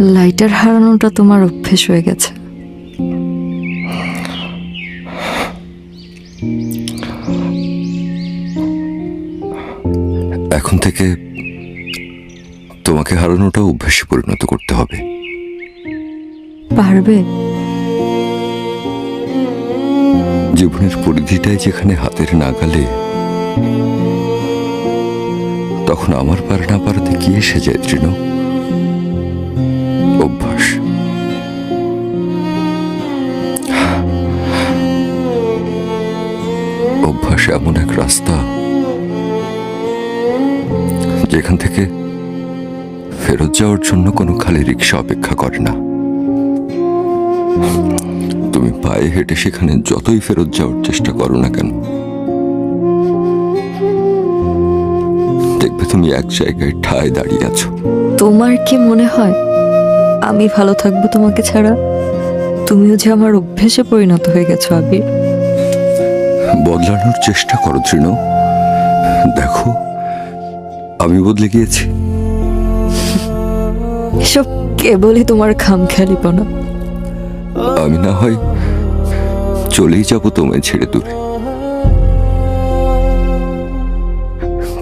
Lighter হারানোটা তোমার অভ্যেস হয়ে গেছে। এখন থেকে তোমাকে হারানোটা অভ্যাসে পরিণত করতে হবে। পারবে? জীবনের পরিধিটাই যেখানে হাতের নাগালে তখন আমার পার না পারাতে কি এসে যায় তৃণ? অভ্যাস এমন এক রাস্তা যেখান থেকে ফেরত যাওয়ার জন্য কোনো খালি রিক্সা অপেক্ষা করে না। তুমি পায়ে হেঁটে সেখানে যতই ফেরত যাওয়ার চেষ্টা করো না কেন, দেখবে তুমি এক জায়গায় ঠায় দাঁড়িয়ে আছো। তোমার কি মনে হয় আমি ভালো থাকব তোমাকে ছাড়া? তুমিও যে আমার অভ্যেসে পরিণত হয়ে গেছো, আবির। বদলানোর চেষ্টা করো তৃণ। দেখো আমি বদলে গিয়েছি। সব কেবলই তোমার খামখেয়ালিপনা? আমি না হয় চলেই যাব তোমায় ছেড়ে দূরে।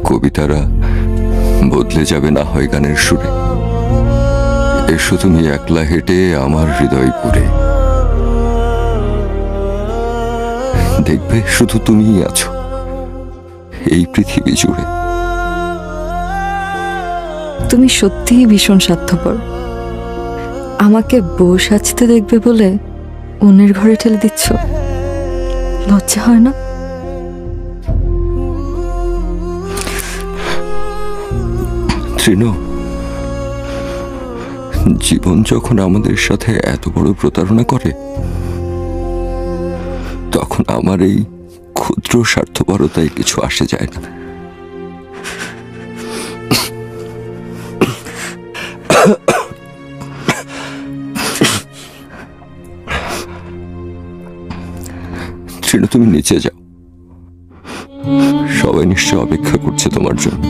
কবিতারা বদলে যাবে না হয় গানের সুরে। এসো তুমি একলা হেঁটে আমার হৃদয় পুরে দেখবে শুধু তুমিই আছো। এই পৃথিবী জুড়ে। তুমি সত্যিই ভীষণ স্বার্থপর। আমাকে বউ সাজতে দেখবে বলে অন্যের ঘরে ঠেলে দিচ্ছ? লজ্জা হয় না? তৃণ জীবন যখন আমাদের সাথে এত বড় প্রতারণা করে তখন আমার এই ক্ষুদ্র স্বার্থপরতায় কিছু আসে যায় না। তুমি নিচে যাও। সবাই নিশ্চয় অপেক্ষা করছে তোমার জন্য।